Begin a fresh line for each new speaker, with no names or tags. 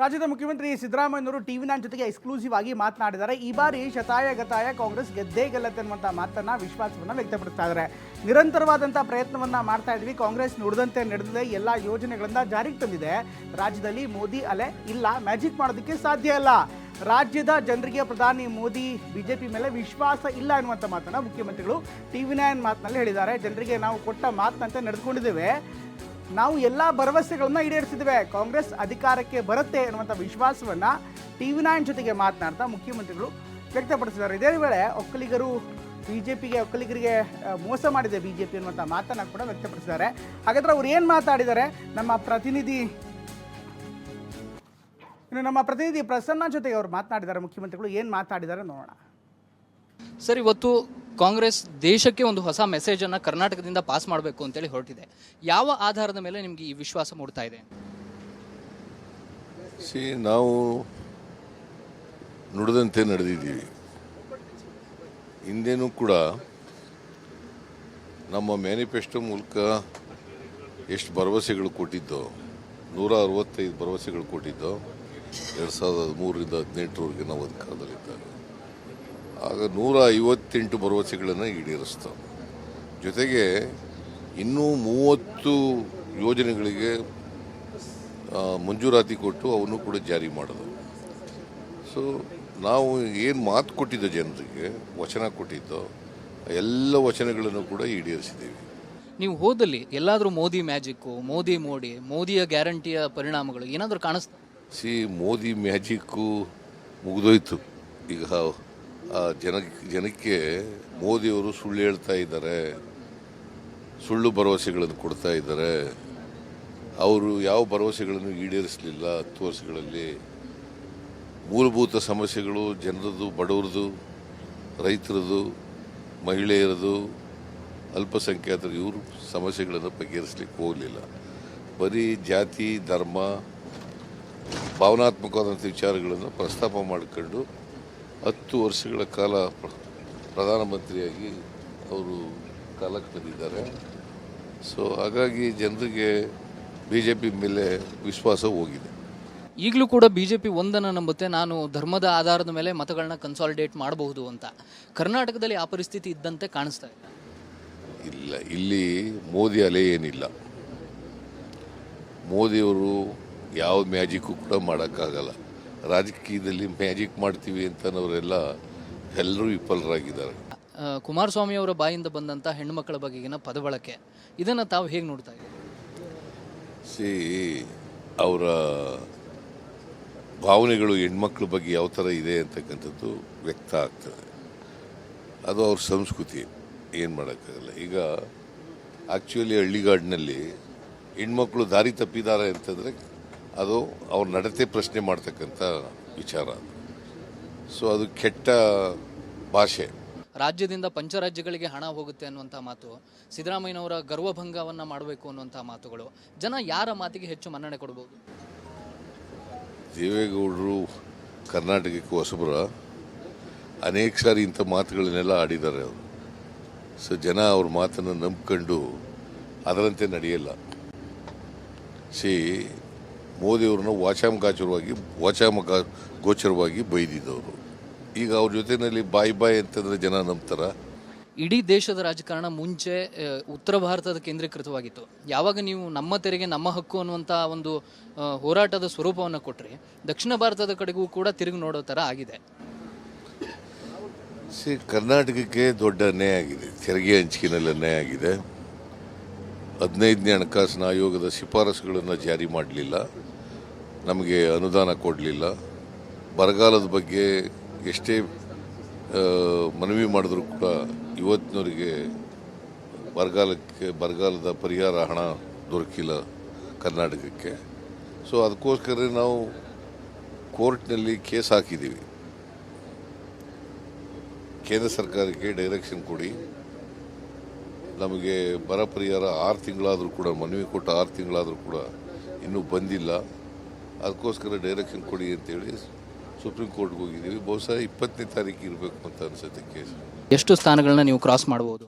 ರಾಜ್ಯದ ಮುಖ್ಯಮಂತ್ರಿ ಸಿದ್ದರಾಮಯ್ಯನವರು ಟಿವಿ ನೈನ್ ಜೊತೆಗೆ ಎಕ್ಸ್ಕ್ಲೂಸಿವ್ ಆಗಿ ಮಾತನಾಡಿದ್ದಾರೆ. ಈ ಬಾರಿ ಶತಾಯ ಗತಾಯ ಕಾಂಗ್ರೆಸ್ ಗೆದ್ದೇ ಗೆಲ್ಲತ್ತೆ ಅನ್ನುವಂಥ ಮಾತನ್ನ ವಿಶ್ವಾಸವನ್ನು ವ್ಯಕ್ತಪಡಿಸ್ತಾ ಇದ್ದಾರೆ. ನಿರಂತರವಾದಂಥ ಪ್ರಯತ್ನವನ್ನ ಮಾಡ್ತಾ ಇದ್ವಿ. ಕಾಂಗ್ರೆಸ್ ನುಡಿದಂತೆ ನಡೆದಿದೆ. ಎಲ್ಲ ಯೋಜನೆಗಳಿಂದ ಜಾರಿಗೆ ತಂದಿದೆ. ರಾಜ್ಯದಲ್ಲಿ ಮೋದಿ ಅಲೆ ಇಲ್ಲ, ಮ್ಯಾಜಿಕ್ ಮಾಡೋದಕ್ಕೆ ಸಾಧ್ಯ ಇಲ್ಲ. ರಾಜ್ಯದ ಜನರಿಗೆ ಪ್ರಧಾನಿ ಮೋದಿ, ಬಿಜೆಪಿ ಮೇಲೆ ವಿಶ್ವಾಸ ಇಲ್ಲ ಎನ್ನುವಂಥ ಮಾತನ್ನು ಮುಖ್ಯಮಂತ್ರಿಗಳು ಟಿವಿ ನೈನ್ ಮಾತಿನಲ್ಲಿ ಹೇಳಿದ್ದಾರೆ. ಜನರಿಗೆ ನಾವು ಕೊಟ್ಟ ಮಾತಿನಂತೆ ನಡೆದುಕೊಂಡಿದ್ದೇವೆ. ನಾವು ಎಲ್ಲ ಭರವಸೆಗಳನ್ನ ಈಡೇರಿಸಿದ್ದೇವೆ. ಕಾಂಗ್ರೆಸ್ ಅಧಿಕಾರಕ್ಕೆ ಬರುತ್ತೆ ಅನ್ನುವಂಥ ವಿಶ್ವಾಸವನ್ನ ಟಿವಿ ನಾಯನ್ ಜೊತೆಗೆ ಮಾತನಾಡ್ತಾ ಮುಖ್ಯಮಂತ್ರಿಗಳು ವ್ಯಕ್ತಪಡಿಸಿದ್ದಾರೆ. ಇದೇ ವೇಳೆ ಒಕ್ಕಲಿಗರು ಬಿ ಜೆ ಪಿಗೆ ಒಕ್ಕಲಿಗರಿಗೆ ಮೋಸ ಮಾಡಿದೆ ಪಿ ಅನ್ನುವಂಥ ಮಾತನ್ನ ಕೂಡ ವ್ಯಕ್ತಪಡಿಸಿದ್ದಾರೆ. ಹಾಗಾದ್ರೆ ಅವ್ರು ಏನು ಮಾತಾಡಿದ್ದಾರೆ? ನಮ್ಮ ಪ್ರತಿನಿಧಿ, ಇನ್ನು ನಮ್ಮ ಪ್ರತಿನಿಧಿ ಪ್ರಸನ್ನ ಜೊತೆಗೆ ಅವ್ರು ಮಾತನಾಡಿದ್ದಾರೆ. ಮುಖ್ಯಮಂತ್ರಿಗಳು ಏನು ಮಾತಾಡಿದ್ದಾರೆ ನೋಡೋಣ.
ಸರ್, ಇವತ್ತು ಕಾಂಗ್ರೆಸ್ ದೇಶಕ್ಕೆ ಒಂದು ಹೊಸ ಮೆಸೇಜ್ ಅನ್ನ ಕರ್ನಾಟಕದಿಂದ ಪಾಸ್ ಮಾಡಬೇಕು ಅಂತೇಳಿ ಹೊರಟಿದೆ. ಯಾವ ಆಧಾರದ ಮೇಲೆ ನಿಮ್ಗೆ ಈ ವಿಶ್ವಾಸ ಮೂಡ್ತಾ ಇದೆ?
ನಾವು ನುಡಿದಂತೆ ನಡೆದಿದ್ದೀವಿ. ಹಿಂದೇನೂ ಕೂಡ ನಮ್ಮ ಮ್ಯಾನಿಫೆಸ್ಟೋ ಮೂಲಕ ಎಷ್ಟು ಭರವಸೆಗಳು ಕೊಟ್ಟಿದ್ದೋ, ನೂರ ಅರವತ್ತೈದು ಭರವಸೆಗಳು ಕೊಟ್ಟಿದ್ದೋ, ಎರಡು ಸಾವಿರದ ಹದಿಮೂರರಿಂದ ಹದಿನೆಂಟರವರೆಗೆ ನಾವು ಅಧಿಕಾರದಲ್ಲಿದ್ದಾಗ ಆಗ ನೂರ ಐವತ್ತೆಂಟು ಭರವಸೆಗಳನ್ನು ಈಡೇರಿಸ್ತಾವೆ. ಜೊತೆಗೆ ಇನ್ನೂ ಮೂವತ್ತು ಯೋಜನೆಗಳಿಗೆ ಮಂಜೂರಾತಿ ಕೊಟ್ಟು ಅವನ್ನು ಕೂಡ ಜಾರಿ ಮಾಡೋದು ಸೊ ನಾವು ಏನು ಮಾತು ಕೊಟ್ಟಿದ್ದ ಜನರಿಗೆ ವಚನ ಕೊಟ್ಟಿದ್ದೋ ಎಲ್ಲ ವಚನಗಳನ್ನು ಕೂಡ ಈಡೇರಿಸಿದ್ದೀವಿ
ನೀವು ಹೋದಲ್ಲಿ ಎಲ್ಲಾದರೂ ಮೋದಿ ಮ್ಯಾಜಿಕ್ಕು ಮೋದಿ ಮೋಡಿ ಮೋದಿಯ ಗ್ಯಾರಂಟಿಯ ಪರಿಣಾಮಗಳು ಏನಾದರೂ ಕಾಣಿಸ್ತಾ?
ಸಿ ಮೋದಿ ಮ್ಯಾಜಿಕ್ಕು ಮುಗಿದೋಯ್ತು. ಈಗ ಜನ ಜನಕ್ಕೆ ಮೋದಿಯವರು ಸುಳ್ಳು ಹೇಳ್ತಾ ಇದ್ದಾರೆ, ಸುಳ್ಳು ಭರವಸೆಗಳನ್ನು ಕೊಡ್ತಾ ಇದ್ದಾರೆ. ಅವರು ಯಾವ ಭರವಸೆಗಳನ್ನು ಈಡೇರಿಸಲಿಲ್ಲ ಹತ್ತು ವರ್ಷಗಳಲ್ಲಿ? ಮೂಲಭೂತ ಸಮಸ್ಯೆಗಳು ಜನರದು ಬಡವರದು ರೈತರದು ಮಹಿಳೆಯರದು ಅಲ್ಪಸಂಖ್ಯಾತರು, ಇವರು ಸಮಸ್ಯೆಗಳನ್ನು ಬಗೆಹರಿಸಲಿಕ್ಕೆ ಹೋಗಲಿಲ್ಲ. ಬರೀ ಜಾತಿ, ಧರ್ಮ, ಭಾವನಾತ್ಮಕವಾದಂಥ ವಿಚಾರಗಳನ್ನು ಪ್ರಸ್ತಾಪ ಮಾಡಿಕೊಂಡು ಹತ್ತು ವರ್ಷಗಳ ಕಾಲ ಪ್ರಧಾನಮಂತ್ರಿಯಾಗಿ ಅವರು ಕಾಲ ಕಳೆದಿದ್ದಾರೆ ಸೊ ಹಾಗಾಗಿ ಜನರಿಗೆ ಬಿ ಜೆ ಪಿ ಮೇಲೆ ವಿಶ್ವಾಸ ಹೋಗಿದೆ.
ಈಗಲೂ ಕೂಡ ಬಿ ಜೆ ಪಿ ಒಂದನ್ನು ನಂಬುತ್ತೆ ನಾನು ಧರ್ಮದ ಆಧಾರದ ಮೇಲೆ ಮತಗಳನ್ನ ಕನ್ಸಾಲಿಡೇಟ್ ಮಾಡಬಹುದು ಅಂತ. ಕರ್ನಾಟಕದಲ್ಲಿ ಆ ಪರಿಸ್ಥಿತಿ ಇದ್ದಂತೆ ಕಾಣಿಸ್ತಾ ಇದೆ
ಇಲ್ಲ ಇಲ್ಲಿ ಮೋದಿ ಅಲೆ ಏನಿಲ್ಲ. ಮೋದಿಯವರು ಯಾವ ಮ್ಯಾಜಿಕ್ಕು ಕೂಡ ಮಾಡೋಕ್ಕಾಗಲ್ಲ. ರಾಜಕೀಯದಲ್ಲಿ ಮ್ಯಾಜಿಕ್ ಮಾಡ್ತೀವಿ ಅಂತನವರೆಲ್ಲ ಎಲ್ಲರೂ ವಿಫಲರಾಗಿದ್ದಾರೆ.
ಕುಮಾರಸ್ವಾಮಿ ಅವರ ಬಾಯಿಂದ ಬಂದಂಥ ಹೆಣ್ಣುಮಕ್ಕಳ ಬಗೆಗಿನ ಪದಬಳಕೆ ಇದನ್ನು ತಾವು ಹೇಗೆ ನೋಡ್ತಾ ಇದ್ದೀರಿ?
ಸಿ ಅವರ ಭಾವನೆಗಳು ಹೆಣ್ಮಕ್ಳ ಬಗ್ಗೆ ಯಾವ ಥರ ಇದೆ ಅಂತಕ್ಕಂಥದ್ದು ವ್ಯಕ್ತ ಆಗ್ತದೆ. ಅದು ಅವ್ರ ಸಂಸ್ಕೃತಿ ಏನು ಮಾಡೋಕ್ಕಾಗಲ್ಲ. ಈಗ ಆ್ಯಕ್ಚುಲಿ ಹಳ್ಳಿಗಾಡಿನಲ್ಲಿ ಹೆಣ್ಮಕ್ಳು ದಾರಿ ತಪ್ಪಿದ್ದಾರೆ ಅಂತಂದರೆ ಅದು ಅವ್ರ ನಡತೆ ಪ್ರಶ್ನೆ ಮಾಡ್ತಕ್ಕಂಥ ವಿಚಾರ. ಸೊ ಅದು ಕೆಟ್ಟ ಭಾಷೆ.
ರಾಜ್ಯದಿಂದ ಪಂಚರಾಜ್ಯಗಳಿಗೆ ಹಣ ಹೋಗುತ್ತೆ ಅನ್ನುವಂಥ ಮಾತು ಸಿದ್ದರಾಮಯ್ಯನವರ ಗರ್ವಭಂಗವನ್ನು ಮಾಡಬೇಕು ಅನ್ನುವಂಥ ಮಾತುಗಳು ಜನ ಯಾರ ಮಾತಿಗೆ ಹೆಚ್ಚು ಮನ್ನಣೆ ಕೊಡಬಹುದು
ದೇವೇಗೌಡರು ಕರ್ನಾಟಕಕ್ಕೆ ಹೊಸಬರ ಅನೇಕ ಸಾರಿ ಇಂಥ ಮಾತುಗಳನ್ನೆಲ್ಲ ಆಡಿದ್ದಾರೆ ಅವರು. ಸೊ ಜನ ಅವ್ರ ಮಾತನ್ನು ನಂಬ್ಕೊಂಡು ಅದರಂತೆ ನಡೆಯಲ್ಲ. ಸಿ ಮೋದಿಯವ್ರನ್ನ ವಾಚಾಮಗಾಚರವಾಗಿ ವಾಚಾಮಗ ಗೋಚರವಾಗಿ ಬೈದಿದ್ದವರು. ಈಗ ಅವ್ರ ಜೊತೆಯಲ್ಲಿ ಬಾಯ್ ಬಾಯ್ ಅಂತಂದ್ರೆ ಜನ ನಂಬ್ತಾರ.
ಇಡೀ ದೇಶದ ರಾಜಕಾರಣ ಮುಂಚೆ ಉತ್ತರ ಭಾರತದ ಕೇಂದ್ರೀಕೃತವಾಗಿತ್ತು. ಯಾವಾಗ ನೀವು ನಮ್ಮ ತೆರಿಗೆ ನಮ್ಮ ಹಕ್ಕು ಅನ್ನುವಂಥ ಒಂದು ಹೋರಾಟದ ಸ್ವರೂಪವನ್ನು ಕೊಟ್ಟರೆ ದಕ್ಷಿಣ ಭಾರತದ ಕಡೆಗೂ ಕೂಡ ತಿರುಗಿ ನೋಡೋ ಥರ ಆಗಿದೆ.
ಸಿ ಕರ್ನಾಟಕಕ್ಕೆ ದೊಡ್ಡ ಅನ್ಯಾಯ ಆಗಿದೆ. ತೆರಿಗೆ ಹಂಚಿಕೆನಲ್ಲಿ ಅನ್ಯಾಯ ಆಗಿದೆ. ಹದಿನೈದನೇ ಹಣಕಾಸಿನ ಆಯೋಗದ ಶಿಫಾರಸುಗಳನ್ನು ಜಾರಿ ಮಾಡಲಿಲ್ಲ. ನಮಗೆ ಅನುದಾನ ಕೊಡಲಿಲ್ಲ. ಬರಗಾಲದ ಬಗ್ಗೆ ಎಷ್ಟೇ ಮನವಿ ಮಾಡಿದ್ರು ಕೂಡ ಇವತ್ತಿನವರಿಗೆ ಬರಗಾಲಕ್ಕೆ, ಬರಗಾಲದ ಪರಿಹಾರ ಹಣ ದೊರಕಿಲ್ಲ ಕರ್ನಾಟಕಕ್ಕೆ. ಸೊ ಅದಕ್ಕೋಸ್ಕರ ನಾವು ಕೋರ್ಟ್ನಲ್ಲಿ ಕೇಸ್ ಹಾಕಿದ್ದೀವಿ. ಕೇಂದ್ರ ಸರ್ಕಾರಕ್ಕೆ ಡೈರೆಕ್ಷನ್ ಕೊಡಿ. ನಮಗೆ ಬರ ಪರಿಹಾರ ಆರು ತಿಂಗಳಾದರೂ ಕೂಡ, ಮನವಿ ಕೊಟ್ಟ ಆರು ತಿಂಗಳಾದರೂ ಕೂಡ ಇನ್ನೂ ಬಂದಿಲ್ಲ. ಅದಕ್ಕೋಸ್ಕರ ಡೈರೆಕ್ಷನ್ ಕೊಡಿ ಅಂತೇಳಿ ಸುಪ್ರೀಂ ಕೋರ್ಟ್ಗೆ ಹೋಗಿದ್ದೀವಿ. ಬಹುಶಃ ಇಪ್ಪತ್ತನೇ ತಾರೀಕು ಇರಬೇಕು ಅಂತ ಅನಿಸುತ್ತೆ ಕೇಸ್
ಎಷ್ಟು ಸ್ಥಾನಗಳನ್ನ ನೀವು ಕ್ರಾಸ್ ಮಾಡಬಹುದು?